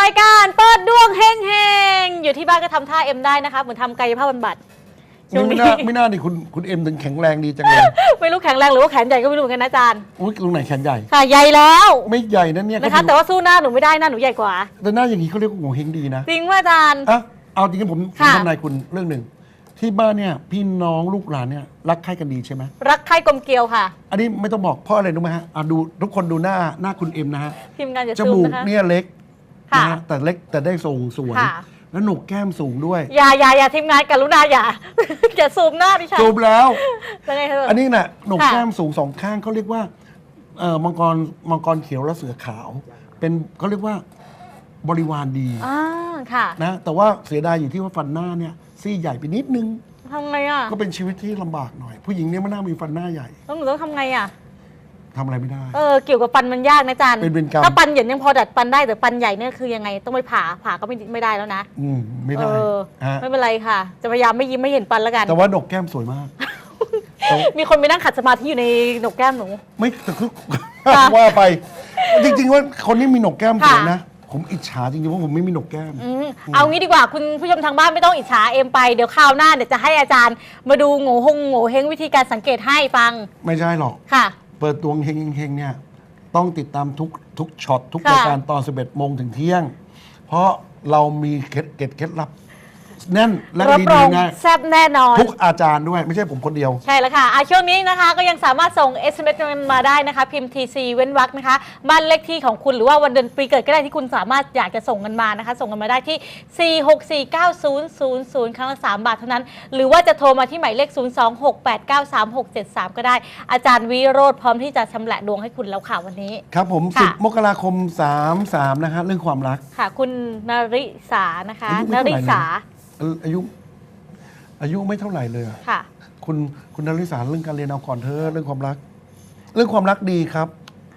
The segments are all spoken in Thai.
รายการเปิดดวงเฮงเฮงๆอยู่ที่บ้านก็ทำท่าเอ็มได้นะคะเหมือนทำกายภาพบำบัดช่วงไม่นี้ น่าไม่น่าดิคุณคุณเอ็มถึงแข็งแรงดีจังเลยไม่รู้แข็งแรงหรือว่าแขนใหญ่ก็ไม่รู้เหมือนกันนะอาจารย์อุ้ยตรงไหนแขนใหญ่ ค่ะใหญ่แล้วไม่ใหญ่นะเนี่ยนะคะก็แต่ว่าสู้หน้าหนูไม่ได้หน้าหนูใหญ่กว่า แต่หน้าอย่างนี้เขาเรียกว่าโง่เฮงดีนะจริงว่าอาจารย์ อะเอาจริงๆผมผมค่ะ ทำนายคุณเรื่องหนึ่งที่บ้านเนี่ยพี่น้องลูกหลานเนี่ยรักใคร่กันดีใช่ไหมรักใคร่กลมเกลียวค่ะ อันนี้ไม่ต้องบอกเพราะอะไรรู้ไหมฮะอะดูทุกคนดูหน้าหน้าคุณเอ็มนะฮะทีมงานจะจซูมมูกนะคะ เนี่ยเล็ก ค่ะนะฮะแต่เล็กแต่ได้ทรงสวย ค่ะ แล้วหนกแก้มสูงด้วยอย่าอย่าอย่าทีมงานกรุณาอย่า อย่าซูมหน้าดิฉันจูบแล้ว ยังไงเถอะอั นนี้น่ะหนกค่ะ แก้มสูงสองข้างเขาเรียกว่าเอ่อมังกรมังกรเขียวและเสือขาว เป็นเขาเรียกว่าบริวารดีอ่าค่ะนะแต่ว่าเสียดายอยู่ที่ว่าฟันหน้าเนี่ยซี่ใหญ่ไปนิดนึง ทำไงอะก็เป็นชีวิตที่ลำบากหน่อย ผู้หญิงเนี่ยมันน่ามีฟันหน้าใหญ่ต้องหนูต้องทำไงอะ ทำอะไรไม่ได้ เออเกี่ยวกับฟันมันยากนะอาจารย์เป็นเวรกรรม ถ้าฟันเหยินยังพอดัดฟันได้แต่ฟันใหญ่เนี่ยคือยังไงต้องไปผ่าผ่าก็ไม่ไม่ได้แล้วนะอืมไม่เอได้อฮะไม่เป็นไรค่ะ จะพยายามไม่ยิ้มไม่เห็นฟันแล้วกัน แต่ว่าหนกแก้มสวยมาก แต่มีคนไปนั่งขัดสมาธิอยู่ในหนกแก้มหนู ไม่แต่คือ ค่ะว่าไป จริง ๆ ว่าคนที่มีหนกแก้มสวยค่ะ นะผมอิจฉาจริงๆเพราะผมไม่มีหนกแก้ม อืมเอางี้ดีกว่าคุณผู้ชมทางบ้านไม่ต้องอิจฉาเอ็มไปเดี๋ยวคราวหน้าเดี๋ยวจะให้อาจารย์ มาดูโง่หงโง่เฮงวิธีการสังเกตให้ฟังไม่ใช่หรอก ค่ะ เปิดตัวเฮงเฮงๆเนี่ยต้องติดตามทุกทุกช็อตทุกค่ะรายการตอน 11โมงถึงเที่ยง เพราะเรามีเคล็ดเกร็ดเคล็ดลับ แน่นและรับดีรองๆนะแซ่บแน่นอน ทุกอาจารย์ด้วยไม่ใช่ผมคนเดียว ใช่แล้วค่ะอะ ช่วงนี้นะคะก็ยังสามารถส่ง SMS มาได้นะคะ พิมพ์ TC เว้นวรรคนะคะ บ้านเลขที่ของคุณหรือว่าวันเดือนปีเกิดก็ได้ที่คุณสามารถอยากจะส่งกันมานะคะ ส่งกันมาได้ที่ 4649000 ครั้งละ 3 บาทเท่านั้น หรือว่าจะโทรมาที่หมายเลข 026893673 ก็ได้ อาจารย์วิโรธพร้อมที่จะชำแหละดวงให้คุณแล้วค่ะวันนี้ ครับผม ค่ะ 10 มกราคม 33 นะฮะเรื่องความรัก ค่ะ คุณนริสานะคะ อายุนไม่เท่าไหร่รินะสาเอ่ออายุอายุไม่เท่าไหร่เลยอะค่ะ คุณคุณนริสารเรื่องการเรียนเอาก่อนเธอะเรื่องความรัก เรื่องความรักดีครับ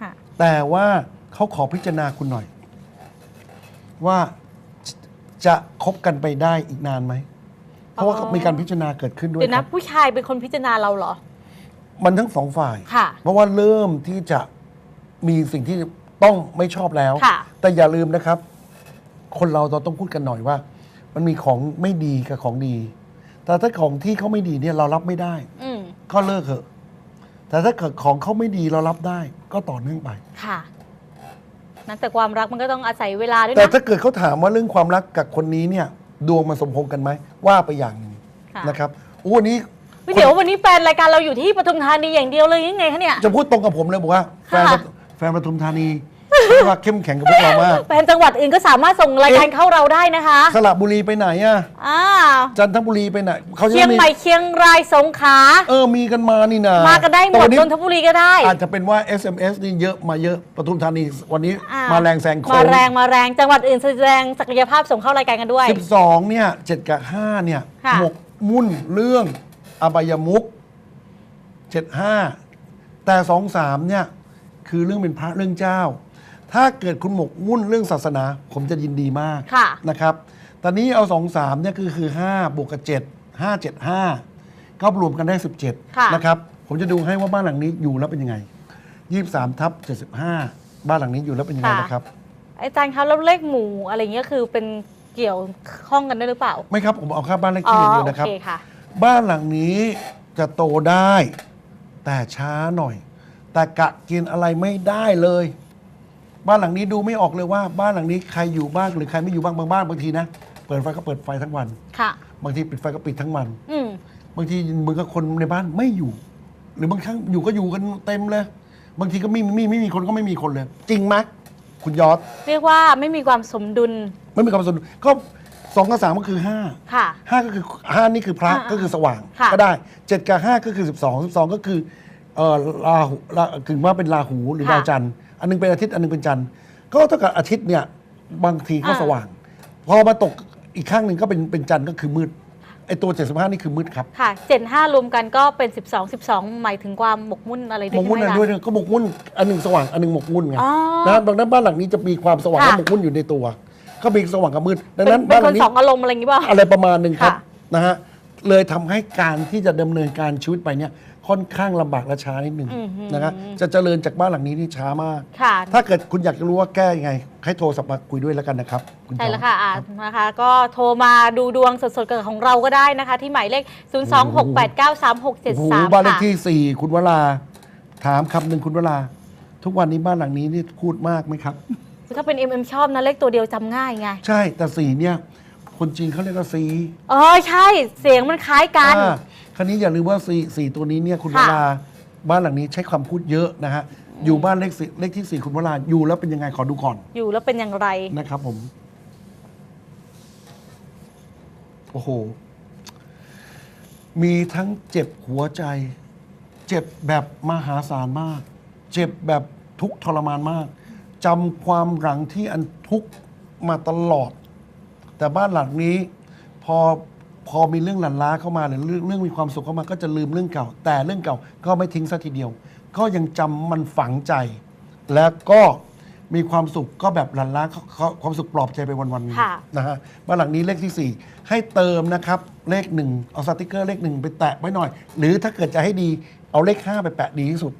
ค่ะ แต่ว่าเขาขอพิจารณาคุณหน่อย ว่าจะจะคบกันไปได้อีกนานไหม เพราะว่าอ๋อ มีการพิจารณาเกิดขึ้นด้วยเดี๋ยวคนะรับ ผู้ชายเป็นคนพิจารณาเราเหรอ มันทั้งสองฝ่าย ค่ะ เพราะว่าเริ่มที่จะมีสิ่งที่ต้องไม่ชอบแล้ว ค่ะ แต่อย่าลืมนะครับ คนเราเราต้องพูดกันหน่อยว่า มันมีของไม่ดีกับของดี แต่ถ้าของที่เขาไม่ดีเนี่ยเรารับไม่ได้อืมก็เลิกเถอะ แต่ถ้าเกิดของเขาไม่ดีเรารับได้ ก็ต่อเนื่องไป ค่ะ นั้นแต่ความรักมันก็ต้องอาศัยเวลาด้วยแต่นะถ้าเกิดเขาถามว่าเรื่องความรักกับคนนี้เนี่ยดวงมันสมพงษ์กันไหมว่าไปอย่างหนึ่งค่ะนะครับโอ้วันนี้เฮ้ยเดี๋ยววันนี้แฟนรายการเราอยู่ที่ปทุมธานีอย่างเดียวเลยยังไงคะเนี่ย จะพูดตรงกับผมเลยบอกว่า แฟนค่ะแฟนปทุมธานี เรียกว่าเข้มแข็งกับพวกเรามากแฟนจังหวัดอื่นก็สามารถส่งรายการเข้าเราได้นะคะ สระบุรีไปไหนอะอ่าจันทบุรีไปไหนเขาจะเชียงมีใหม่เชียงรายสงขลาเออมีกันมานี่นะมากันได้หมแต่ดวันนี้นนทบุรีก็ได้ อาจจะเป็นว่า SMS นี่เยอะมาเยอะปทุมธานีวันนี้อ่มาแรงแซงโค้มางแรงมาแรงจังหวัดอื่นแสดงศักยภาพส่งเข้ารายการกันด้วยสิบสองเนี่ยเจ็ดกับห้าเนี่ยค่ะหมกมุ่นเรื่องอบายมุกเจ็ดห้าแต่สองสามเนี่ย คือเรื่องเป็นพระเรื่องเจ้า ถ้าเกิดคุณหมกมุ่นเรื่องศาสนา ผมจะยินดีมากค่ะนะครับ ตอนนี้เอาสองสามเนี่ยคือคือห้าบวกกับเจ็ดห้าเจ็ดห้าก็รวมกันได้สิบเจ็ดค่ะ นะครับ ผมจะดูให้ว่าบ้านหลังนี้อยู่แล้วเป็นยังไงยี่สามทับเจ็ดสิบห้าบ้านหลังนี้อยู่แล้วเป็นยังไงนะครับ อาจารย์คะแล้วเลขหมู่อะไรเงี้ยคือเป็นเกี่ยวข้องกันด้วยหรือเปล่าไม่ครับผมเอาค่าบ้านเลขอ๋อที่อย่างเดียวโอนะครับ เคค่ะ บ้านหลังนี้จะโตได้ แต่ช้าหน่อย แต่กะกินอะไรไม่ได้เลย บ้านหลังนี้ดูไม่ออกเลยว่าบ้านหลังนี้ใครอยู่บ้างหรือใครไม่อยู่บ้างบางบ้านบางทีนะเปิดไฟก็เปิดไฟทั้งวัน ค่ะ บางทีปิดไฟก็ปิดทั้งวัน อืมบางทีมึงกับคนในบ้านไม่อยู่ หรือบางครั้งอยู่ก็อยู่กันเต็มเลย บางทีก็ไม่ไม่ไม่มีคนก็ไม่มีคนเลย จริงไหมคุณยอดเรียกว่าไม่มีความสมดุล ไม่มีความสนก็สองกับสามก็คือห้าค่ะ ห้าก็คือห้านี่คือพระอ่าก็คือสว่างค่ะ ก็ได้เจ็ดกับห้าก็คือสิบสองสิบสองก็คือเอ่อราหูราถึงว่าเป็นราหูหรือค่ะดาวจันทร์ อันหนึงเป็นอาทิตย์อันหนึงเป็นจันทร์ก็เท่ากับอาทิตย์เนี่ยบางทีก็อ่า สว่าง พอมาตกอีกข้างหนึ่งก็เป็นเป็นจันทร์ก็คือมืดไอตัวเจ็ดสิบห้านี่คือมืดครับค่ะเจ็ดห้ารวมกันก็เป็น 12 12 หมายถึงความหมกมุ่นอะไรด้หมวยกมุ่นใช่อัไหมนด้วยคะก็หมกมุ่นอันหนึ่งสว่างอันหนึ่งหมกมุ่นไงอ๋อนะดังนั้นบ้านหลังนี้จะมีความสว่างค่ะ และหมกมุ่นอยู่ในตัว ก็มีสว่างกับมืดดังเป็นนั้นเป็นบ้านหคลันงนี้ สองอารมณ์อะไรอย่างงี้ป่ะอะไรประมาณหนึ่งครับค่ะ นะฮะเลยทำให้การที่จะดำเนินการชีวิตไปเนี่ย ค่อนข้างลำบากและช้านิดหนึ่งอื้อหือ นะครับจะเจริญจากบ้านหลังนี้นี่ช้ามาก ค่ะ ถ้าเกิดคุณอยากจะรู้ว่าแก้ยังไง ให้โทรศัพท์มาคุยด้วยแล้วกันนะครับคุณใช่แล้วจอมค่ะอ่านะคะ ก็โทรมาดูดวงสดๆกับของเราก็ได้นะคะ ที่หมายเลข0 2 6 8 9 3 6โอ้โห7 3บ้านเลขค่ะ ที่สี่คุณวราถามคำหนึ่งคุณวราทุกวันนี้บ้านหลังนี้นี่พูดมากไหมครับ ถ้าเป็น MM ชอบนะ เลขตัวเดียวจำง่ายไง ใช่แต่สีเนี่ย คนจีนเขาเรียกว่าสีอ๋อใช่ เสียงมันคล้ายกัน อ่า คราวนี้อย่าลืมว่าสีสีตัวนี้เนี่ยคุณวค่ะ ราบ้านหลังนี้ใช้ความพูดเยอะนะฮะอยู่บ้านเลขสี่เลขที่สี่คุณวราอยู่แล้วเป็นยังไงขอดูก่อนอยู่แล้วเป็นอย่างไร นะครับผม โอ้โห มีทั้งเจ็บหัวใจ เจ็บแบบมหาศาลมาก เจ็บแบบทุกข์ทรมานมากจำความหลังที่อันทุกข์มาตลอด แต่บ้านหลังนี้พอ พอมีเรื่องหลันล้าเข้ามาหรือเรื่องเรื่องมีความสุขเข้ามาก็จะลืมเรื่องเก่า แต่เรื่องเก่าก็ไม่ทิ้งซะทีเดียว ก็ยังจำมันฝังใจ แล้วก็มีความสุขก็แบบหลันล้าเขาเขาความสุขปลอบใจไปวันๆนี้ค่ะ นะฮะบ้านหลังนี้เลขที่ 4 ให้เติมนะครับเลขหนึ่งเอาสติกเกอร์เลขหนึ่งไปแตะไว้หน่อย หรือถ้าเกิดจะให้ดีเอาเลข 5 ไปแปะดีที่สุด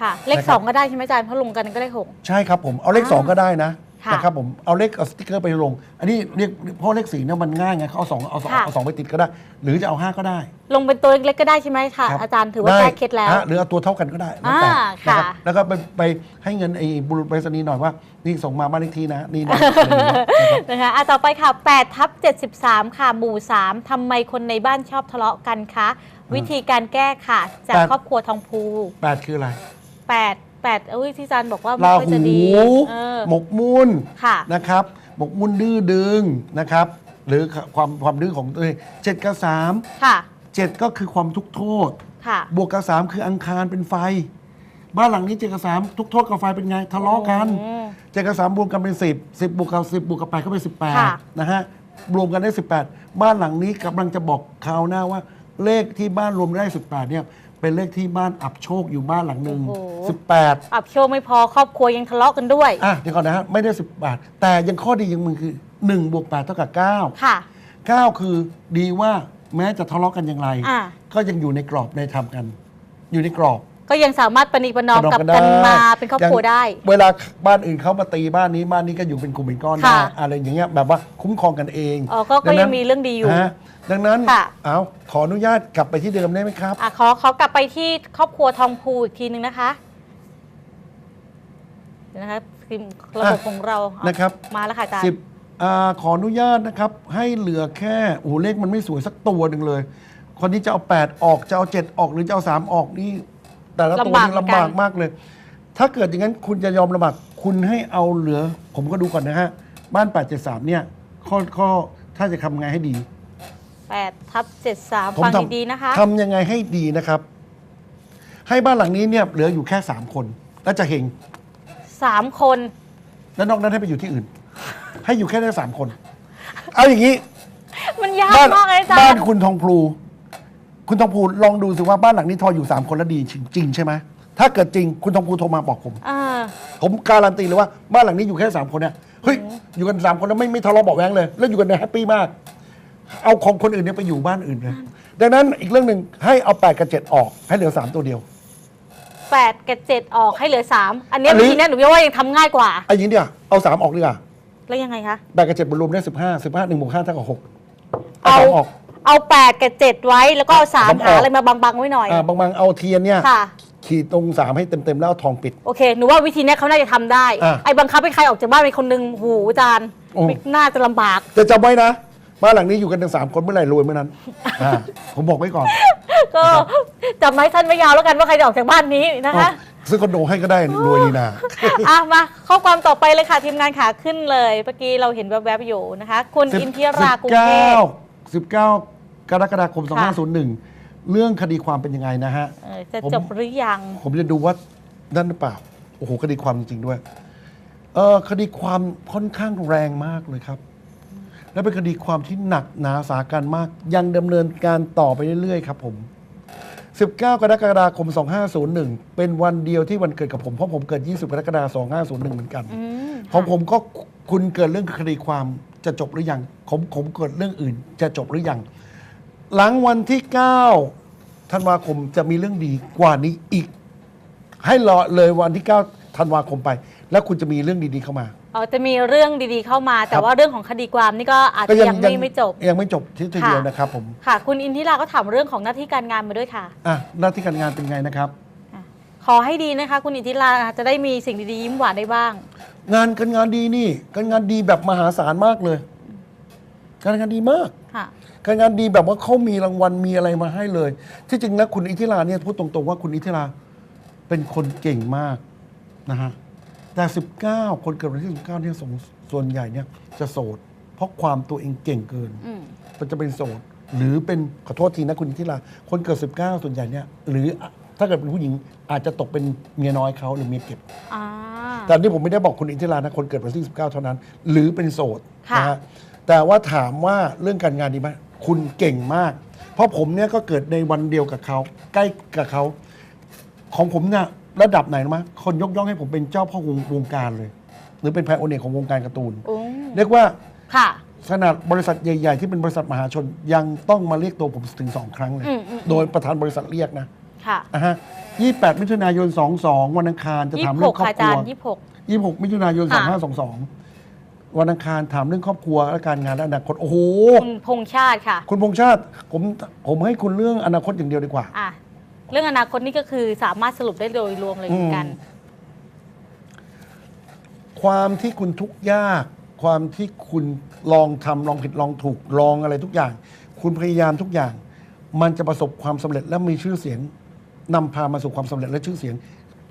ค่ะ เลขนะครับ2ก็ได้ใช่ไหมอาจารย์เพราะลงกันก็เลขหก ใช่ครับผมเอาเลขอ่า2ก็ได้นะ ค่ะนะครับผมเอาเลขเอาสติกเกอร์ไปลง อันนี้เรียกเพราะเลขสี่เนี่ยมันง่ายไงเขาเอาสองเอาสองค่ะ เอาสองไปติดก็ได้ หรือจะเอาห้าก็ได้ ลงเป็นตัวเล็กๆก็ได้ใช่ไหมค่ะ ครับอาจารย์ถือว่าได้แก้เคล็ดแล้ว ฮะหรือเอาตัวเท่ากันก็ได้แล้วแต่อ่านะครับค่ะแล้วก็ไปไปให้เงินไอ้บุรุษไปรษณีย์หน่อยว่า นี่ส่งมาบ้านเลขที่นะนี่นะอะไรอย่างเงี้ยนะครับ นะคะอะต่อไปค่ะ8ทับ73 ค่ะ หมู่ 3ทำไมคนในบ้านชอบทะเลาะกันคะ วิธีการแก้ค่ะ จากแปด ครอบครัวทองพู แปดคืออะไร 8 8เอ้ยที่อาจารย์บอกว่าไม่ราค่อยหูจะดีเออ หมกมุ่นค่ะ นะครับ หมกมุ่นดื้อดึงนะครับ หรือความความดื้อของตัวเองเจ็ดกับสามค่ะ เจ็ดก็คือความทุกข์โทษ ค่ะ บวกกับสามคืออังคารเป็นไฟ บ้านหลังนี้เจ็ดกับสามทุกข์โทษกับไฟเป็นไงทะเลาะกันอืมเจ็ดกับสามรวมกันเป็นสิบสิบบวกกับสิบบวกกับแปดก็เป็นสิบแปดค่ะ นะฮะรวมกันได้สิบแปดบ้านหลังนี้กำลังจะบอกคราวหน้าว่า เลขที่บ้านรวมได้สิบแปดเนี่ย เป็นเลขที่บ้านอับโชคอยู่บ้านหลังหนึ่งโอ้โห สิบแปดอับโชคไม่พอครอบครัวยังทะเลาะกันด้วย อะเดี๋ยวก่อนนะฮะไม่ได้สิบบาท แต่ยังข้อดียังมึงคือหนึ่งบวกแปดเท่ากับเก้าค่ะ เก้าคือดีว่าแม้จะทะเลาะกันอย่างไร อ่าก็ยังอยู่ในกรอบในธรรมกัน อยู่ในกรอบ ก็ยังสามารถปณีประนอมประกับได้กันมาเป็นครอบครัวได้ย่างเวลาบ้านอื่นเขามาตีบ้านนี้บ้านนี้ก็อยู่เป็นกลุ่มเป็นก้อนได้ค่ะอะไรอย่างเงี้ยแบบว่าคุ้มครองกันเองอ๋อก็ก็ดันั้นยังมีเรื่องดีอยู่ฮะดังนั้นค่ะเอาขออนุญาตกลับไปที่เดิมได้ไหมครับอะขอขอกลับไปที่ครอบครัวทองพูอีกทีหนึ่งนะคะเดี๋ยวนะคะพิมพ์ระบบอะของเราเอานะครับมาแล้วค่ะอาจารสิย์บอ่าขออนุญาตนะครับ ให้เหลือแค่โอ้โหเลขมันไม่สวยสักตัวหนึ่งเลย คนนี้จะเอา 8 ออกจะเอา 7 ออกหรือจะเอา 3 ออกนี่ แต่ละตัวนี่ลำบากเหมือนกันลำบากมากเลย ถ้าเกิดอย่างนั้นคุณจะยอมลำบากคุณให้เอาเหลือ ผมก็ดูก่อนนะฮะ บ้าน 873 เนี่ย ข้อข้อถ้าจะทำไงให้ดี 8ทับ73 ผมฟังทดีๆนะคะำทำยังไงให้ดีนะครับ ให้บ้านหลังนี้เนี่ยเหลืออยู่แค่ 3 คน แล้วจะเฮง3 คน แล้วนอกนั้นให้ไปอยู่ที่อื่น ให้อยู่แค่ได้สามคน เอาอย่างนี้ มันยากบ้านมากเลยอาจารบ้านย์คุณทองพลู คุณทองพลูลองดูสิว่าบ้านหลังนี้ทออยู่สามคนแล้วดีจริงใช่ไหมถ้าเกิดจริงคุณทองพลูโทรมาบอกผม อ่า ผมการันตีเลยว่าบ้านหลังนี้อยู่แค่สามคนเนี่ยเฮ้ยอยู่กันสามคนแล้วไม่ไม่ทะเลาะเบาะแว้งเลย แล้วอยู่กันเนี่ยแฮปปี้มาก เอาของคนอื่นเนี่ยไปอยู่บ้านอื่นเลยดังนั้นอีกเรื่องหนึ่งให้เอาแปดกับเจ็ดออกให้เหลือสามตัวเดียว8กับ7ออกให้เหลือ3อันเนี้ยอันนี้ วิธีเนี้ยหนูว่ายังทำง่ายกว่าเอาอย่างนี้เดียวเอาสามออกดีกว่าแล้วยังไงคะ แปดกับเจ็ดบรวมได้สิบห้าสิบห้าหนึ่งบวกห้าเท่ากับหกเอาเอาสามออก เอา8กับ7ไว้แล้วก็เอาผม3อหาอก อะไรมาบังๆไว้หน่อย อ่าบางบางเอาเทียนเนี่ยค่ะ ขีดตรงสามให้เต็มๆแล้วเอาทองปิด โอเคหนูว่าวิธีเนี้ยเขาน่าจะทำได้อะไอ้บังคับให้ใครออกจากบ้านเป็นคนหนึ่งหูอาจารย์โอ้ไม่น่าจะลำบากจะจำไว้นะบ้านหลังนี้อยู่กันถึงสามคนเมื่อไหร่รวยเมื่อนั้นอ่าผมบอกไว้ก่อนก็จำไว้ท่านไม่ยาวแล้วกันว่าใครจะออกจากบ้านนี้นะคะ ซื้อคอนโดให้ก็ได้รวยดีนะอะมาข้อความต่อไปเลยค่ะ ทีมงานขาขึ้นเลยเมื่อกี้เราเห็นแวบๆอยู่นะคะ คุณอินทิรา กรุงเทพ สิบเก้า กรกฎาคมค่ะ2501 เรื่องคดีความเป็นยังไงนะฮะ เออจะผม จบหรือยัง ผมจะดูว่านั่นหรือเปล่า โอ้โห คดีความจริง ๆ ด้วย เออคดีความค่อนข้างแรงมากเลยครับ และเป็นคดีความที่หนักหนาสาการมาก ยังดำเนินการต่อไปเรื่อย ๆ ครับผม 19 กรกฎาคม 2501 เป็นวันเดียวที่วันเกิดกับผม เพราะผมเกิด 20 กรกฎาคม 2501 เหมือนกัน อืมของผมก็คุณเกิดเรื่องคดีความจะจบหรือยังผมผมเกิดเรื่องอื่นจะจบหรือยัง หลังวันที่ 9 ธันวาคมจะมีเรื่องดีกว่านี้อีก ให้รอเลยวันที่ 9 ธันวาคมไป แล้วคุณจะมีเรื่องดีๆเข้ามา อ๋อจะมีเรื่องดีๆเข้ามา แต่ครับว่าเรื่องของคดีความนี่ก็อาจจะยังไม่ไม่จบ ยังไม่จบทีเดียวค่ะนะครับผมค่ะ คุณอินทิราก็ถามเรื่องของหน้าที่การงานมาด้วยค่ะอะหน้าที่การงานเป็นไงนะครับ ขอให้ดีนะคะ คุณอินทิราจะได้มีสิ่งดีๆยิ้มหวานได้บ้าง งานการงานดีนี่การงานดีแบบมหาศาลมากเลย การงานดีมากค่ะ การงานดีแบบว่าเขามีรางวัลมีอะไรมาให้เลย ที่จริงแล้วคุณอิทธิราเนี่ยพูดตรงๆว่าคุณอิทธิราเป็นคนเก่งมากนะฮะแต่19 คนเกิดวันที่19เนี่ยส่วนส่วนใหญ่เนี่ยจะโสด เพราะความตัวเองเก่งเกิน อืม มันจะเป็นโสด หรือเป็นขอโทษทีนะคุณอิทธิราคนเกิด 19 ส่วนใหญ่เนี่ยหรือถ้าเกิดเป็นผู้หญิงอาจจะตกเป็นเมียน้อยเขาหรือเมียเก็บ อ่า แต่นี่ผมไม่ได้บอกคุณอินทิรานะคนเกิดวันที่19 เท่านั้น หรือเป็นโสดค่ะ นะฮะแต่ว่าถามว่าเรื่องการงานดีไหม คุณเก่งมาก เพราะผมเนี่ยก็เกิดในวันเดียวกับเขา ใกล้กับเขา ของผมเนี่ยระดับไหนรู้ไหมคนยกย่องให้ผมเป็นเจ้าพ่อวงวงการเลย หรือเป็นไพโอเนียของวงการการ์ตูน อืมเรียกว่าค่ะ ขนาดบริษัทใหญ่ ๆ ที่เป็นบริษัทมหาชนยังต้องมาเรียกตัวผมถึงสองครั้งเลย อืมอืม โดยประธานบริษัทเรียกนะค่ะอะฮะ28 มิถุนายน 22 วันอังคารจะยี่ถามสิบหเรื่อกงครอบค่ะอาครัจารว ย์ยี่สิบหก 26 มิถุนายน ค่ะ 2522 วันอังคารถามเรื่องครอบครัวและการงานและอนาคตโอ้โหคุณพงษ์ชาติค่ะ คุณพงษ์ชาติผมผมให้คุณเรื่องอนาคตอย่างเดียวดีกว่า อะ เรื่องอนาคตนี่ก็คือสามารถสรุปได้โดยรวมเลยเหมือนกันอืมความที่คุณทุกข์ยาก ความที่คุณลองทำลองผิดลองถูกลองอะไรทุกอย่าง คุณพยายามทุกอย่าง มันจะประสบความสำเร็จและมีชื่อเสียงนำพามาสู่ความสำเร็จและชื่อเสียง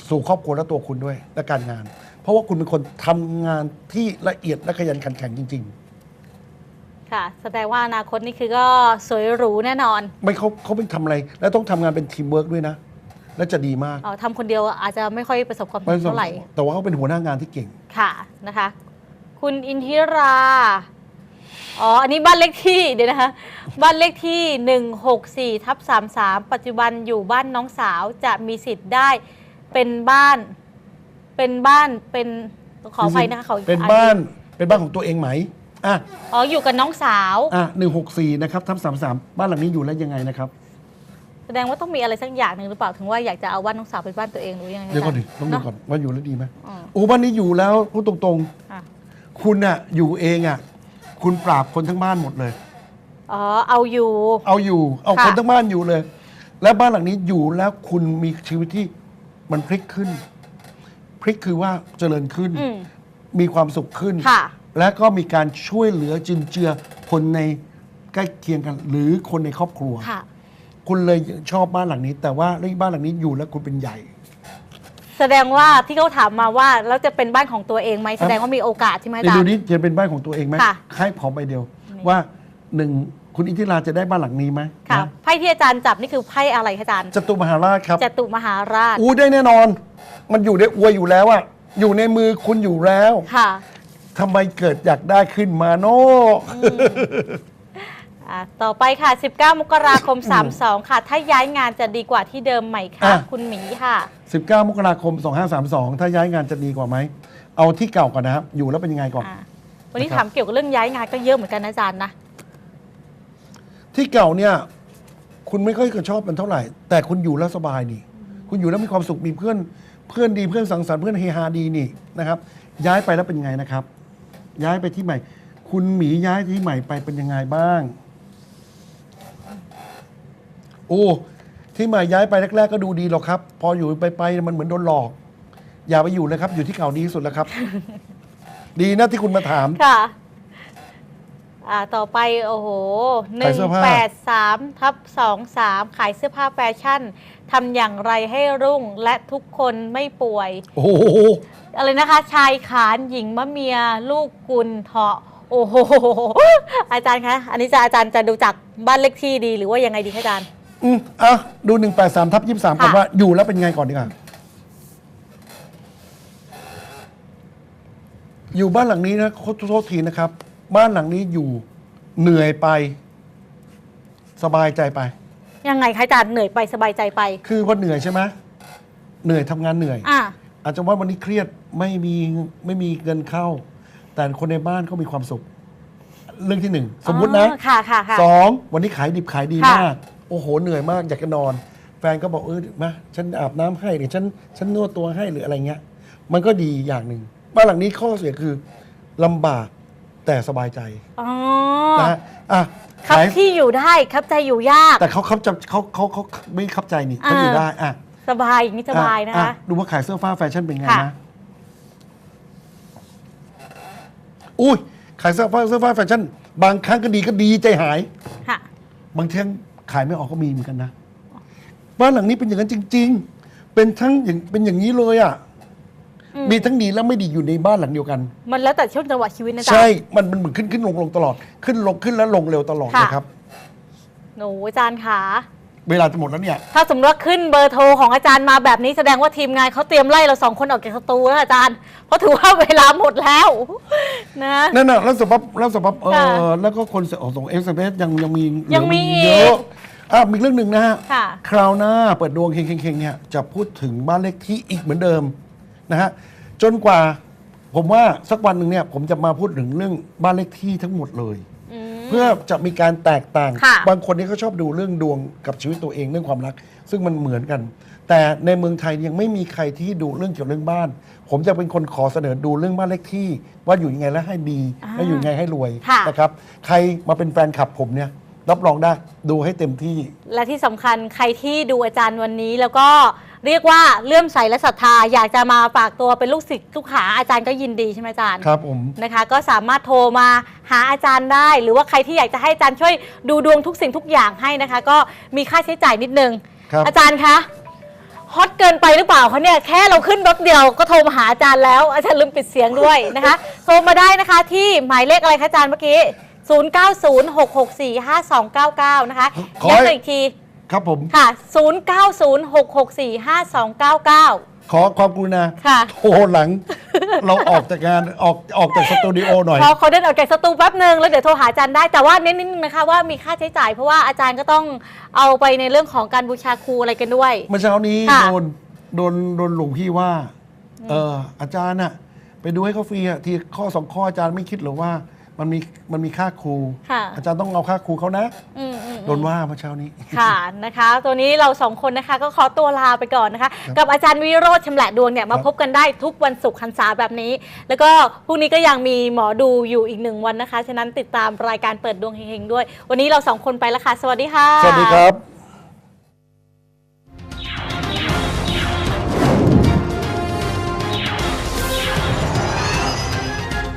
สู่ครอบครัวและตัวคุณด้วย และการงานเพ ราะว่าคุณเป็นคนทำงานที่ละเอียดและขยันขันแข็งจริงๆค่ะ แสดงว่าอนาคตนี่คือก็สวยหรูแน่นอนไม่เขาเขาไม่ทำอะไร แล้วต้องทำงานเป็นทีมเวิร์กด้วยนะ และจะดีมากเอ่อทำคนเดียวอาจจะไม่ค่อยประสบความสำเร็จเท่าไหร่ แต่ว่าเขาเป็นหัวหน้างานที่เก่ง ค่ะนะคะ คุณอินทิรา อ๋อ อันนี้บ้านเลขที่เดี๋ยวนะคะ บ้านเลขที่ 164ทับ33 ปัจจุบันอยู่บ้านน้องสาวจะมีสิทธิ์ได้เป็นบ้าน เป็นบ้านเป็นขออภัยนะคะขออีกเป็นอับ้านเป็นบ้านของตัวเองไหมอะอ๋ออยู่กับน้องสาวอะหนึ่งหกสี่นะครับทับสามสามบ้านหลังนี้อยู่แล้วยังไงนะครับแสดงว่าต้องมีอะไรสักอย่างหนึ่งหรือเปล่าถึงว่าอยากจะเอาบ้านน้องสาวเป็นบ้านตัวเองหรือยังไงเดี๋ยวก่อนดิคะต้องดูก่อนว่าอยู่แล้วดีไหมอืมโอ้บ้านนี้อยู่แล้วพูดตรงอะๆคุณอะอยู่เองอะคุณปราบคนทั้งบ้านหมดเลยอ๋อเอาอยู่ เอาอยู่ เอาค่ะคนทั้งบ้านอยู่เลย และบ้านหลังนี้อยู่แล้วคุณมีชีวิตที่มันพลิกขึ้น พลิกคือว่าเจริญขึ้น อืม มีความสุขขึ้น ค่ะ และก็มีการช่วยเหลือจุนเจือคนในใกล้เคียงกัน หรือคนในครอบครัว ค่ะ คุณเลยชอบบ้านหลังนี้ แต่ว่าเรื่องบ้านหลังนี้อยู่แล้วคุณเป็นใหญ่ แสดงว่าที่เขาถามมาว่าแล้วจะเป็นบ้านของตัวเองไหมแสดงว่ามีโอกาสใช่ไหมอาในจารดูย์ นี้จะเป็นบ้านของตัวเองไหมค่ะให้ขอไปเดียว ว่าหนึ่งคุณอิทธิราจะได้บ้านหลังนี้ไหมค่ะนะไพ่ที่อาจารย์จับนี่คือไพ่อะไรคะอาจารย์จตุมหาราชครับ จตุมหาราชอู้ได้แน่นอน มันอยู่ในอวยอยู่แล้วอะอยู่ในมือคุณอยู่แล้วค่ะ ทำไมเกิดอยากได้ขึ้นมาโน่อ่าต่อไปค่ะ 19 มกราคม 32 ค่ะ ถ้าย้ายงานจะดีกว่าที่เดิมไหมคะอะคุณหมีค่ะ 19 มกราคม 2532 ถ้าย้ายงานจะดีกว่าไหม เอาที่เก่าก่อนนะครับ อยู่แล้วเป็นยังไงก่อน อ่าวันนี้นะครับ ถามเกี่ยวกับเรื่องย้ายงานก็เยอะเหมือนกันนะอาจารย์นะ ที่เก่าเนี่ย คุณไม่ค่อยชอบมันเท่าไหร่ แต่คุณอยู่แล้วสบายดี คุณอยู่แล้วมีความสุขมีเพื่อน เพื่อนดีเพื่อนสังสรรค์เพื่อนเฮฮาดีนี่นะครับ ย้ายไปแล้วเป็นยังไงนะครับ ย้ายไปที่ใหม่ คุณหมีย้ายที่ใหม่ไปเป็นยังไงบ้าง โอ้ที่ใหม่ย้ายไปแรกๆก็ดูดีหรอกครับ พออยู่ไปไปๆมันเหมือนโดนหลอก อย่าไปอยู่เลยครับ อยู่ที่เก่าดีที่สุดแล้วครับ ดีนะที่คุณมาถามค่ะ อ่าต่อไปโอ้โหขายเสื้อผ้า183ทับ23ขายเสื้อผ้าแฟชั่นทำอย่างไรให้รุ่งและทุกคนไม่ป่วย โอ้โหอะไรนะคะ ชายขานหญิงมะเมีย ลูกกุลเถาะโอ้โหอาจารย์คะอันนี้จะอาจารย์จะดูจากบ้านเลขที่ดีหรือว่ายังไงดีคะอาจารย์ อืมอะดูหนึ่งแปดสามทับยี่สามก่อนค่ะว่าอยู่แล้วเป็นไงก่อนดีกว่าอยู่บ้านหลังนี้นะขอโทษทีนะครับ บ้านหลังนี้อยู่เหนื่อยไป สบายใจไป ยังไงคะอาจารย์เหนื่อยไปสบายใจไป คือพอเหนื่อยใช่ไหมเหนื่อยทำงานเหนื่อย อะ อาจจะว่าวันนี้เครียดไม่มีไม่มีเงินเข้า แต่คนในบ้านก็มีความสุข เรื่องที่หนึ่งสมมุตินะอ๋อค่ะค่ะค่ะสองวันนี้ขายดิบขายดีค่ะ มาก โอ้โหเหนื่อยมากอยากจะนอน แฟนก็บอกเออมาฉันอาบน้ำให้หรือฉันฉันนวดตัวให้หรืออะไรเงี้ย มันก็ดีอย่างหนึ่งบ้านหลังนี้ข้อเสียคือลำบาก แต่สบายใจอ๋อนะฮะอะครับขายที่อยู่ได้ครับใจอยู่ยาก แต่เขาเขาจะเขาเขาเขาไม่เข้าใจนี่เขาอยู่อ่า ได้อะสบายอย่างนี้สบายนะอ่คะ ดูว่าขายเสื้อผ้าแฟชั่นเป็นไงค่ะ นะอุ้ยขายเสื้อผ้าเสื้อผ้าแฟชั่น บางครั้งก็ดีก็ดีใจหาย ค่ะ บางครั้งขายไม่ออกก็มีเหมือนกันนะบ้านหลังนี้เป็นอย่างนั้นจริง ๆ เป็นทั้งอย่างเป็นอย่างนี้เลยอะอื มมีทั้งดีและไม่ดีอยู่ในบ้านหลังเดียวกัน มันแล้วแต่ช่วงจังหวะชีวิตนะจ๊ะใช่ มันมันเหมือนขึ้นขึ้นลงลงตลอด ขึ้นลงขึ้นแล้วลงเร็วตลอดค่ะเลยครับหนูอาจารย์ขาเวลาจะหมดแล้วเนี่ย ถ้าสมมติว่าขึ้นเบอร์โทรของอาจารย์มาแบบนี้แสดงว่าทีมงานเขาเตรียมไล่เราสองคนออกจากสตูแล้วอาจารย์ เพราะถือว่าเวลาหมดแล้ว นะนั่นน่ะแล้วสำหรับแล้วสำหรับเอค่ะอแล้วก็คนส่งส่งเอสเอยังยังมียังมีเหลือเยอีอะกอะมีเรื่องหนึ่งนะฮะค่ะคราวหน้าเปิดดวงเฮงๆๆเนี่ยจะพูดถึงบ้านเลขที่อีกเหมือนเดิม นะฮะจนกว่าผมว่าสักวันหนึ่งเนี่ยผมจะมาพูดถึงเรื่องบ้านเลขที่ทั้งหมดเลยอืมเพื่อจะมีการแตกต่าง ค่ะ บางคนนี่เขาชอบดูเรื่องดวงกับชีวิตตัวเองเรื่องความรัก ซึ่งมันเหมือนกัน แต่ในเมืองไทยยังไม่มีใครที่ดูเรื่องเกี่ยวกับเรื่องบ้าน ผมจะเป็นคนขอเสนอดูเรื่องบ้านเลขที่ ว่าอยู่ยังไงแล้วให้ดีอ่าและอยู่ยังไงให้รวยค่ะ นะครับใครมาเป็นแฟนคลับผมเนี่ยรับรองได้ดูให้เต็มที่ และที่สำคัญใครที่ดูอาจารย์วันนี้แล้วก็ เรียกว่าเลื่อมใสและศรัทธาอยากจะมาฝากตัวเป็นลูกศิษย์ลูกหาอาจารย์ก็ยินดีใช่ไหมอาจารย์ครับผม นะคะ ก็สามารถโทรมาหาอาจารย์ได้ หรือว่าใครที่อยากจะให้อาจารย์ช่วยดูดวงทุกสิ่งทุกอย่างให้นะคะ ก็มีค่าใช้จ่ายนิดนึง ครับ อาจารย์คะฮอตเกินไปหรือเปล่าคะเนี่ยแค่เราขึ้นรถเดียวก็โทรมาหาอาจารย์แล้วอาจารย์ลืมปิดเสียงด้วยนะคะ โทรมาได้นะคะที่หมายเลขอะไรคะอาจารย์เมื่อกี้ 0906645299 นะคะขอให้ ย้ำกันอีกที ครับผม ค่ะ 0906645299 ขอความกรุณาค่ะ โทรหลัง เราออกจากงานออกออกจากสตูดิโอหน่อย พอเขาเดินออกจากสตูแป๊บหนึ่งแล้วเดี๋ยวโทรหาอาจารย์ได้แต่ว่าเน้นนิดนึงนะคะว่ามีค่าใช้จ่ายเพราะว่าอาจารย์ก็ต้องเอาไปในเรื่องของการบูชาครูอะไรกันด้วย เมื่อเช้านี้ค่ะ โดนโดนโดนหลวงพี่ว่า เอออาจารย์อะไปดูให้เขาฟรีอะทีข้อสองข้ออาจารย์ไม่คิดหรือว่า มันมีมันมีค่าครู ค่ะ อาจารย์ต้องเอาค่าครูเขานะอืมอืม โดนว่าเมื่อเช้านี้ ค่ะนะคะ ตัวนี้เราสองคนนะคะก็ขอตัวลาไปก่อนนะคะ ครับกับอาจารย์วิโรธชำแหละดวงเนี่ยมาครับพบกันได้ทุกวันศุกร์หันษาแบบนี้ แล้วก็พรุ่งนี้ก็ยังมีหมอดูอยู่อีกหนึ่งวันนะคะ ฉะนั้นติดตามรายการเปิดดวงเฮงๆด้วย วันนี้เราสองคนไปแล้วค่ะ สวัสดีค่ะ สวัสดีครับ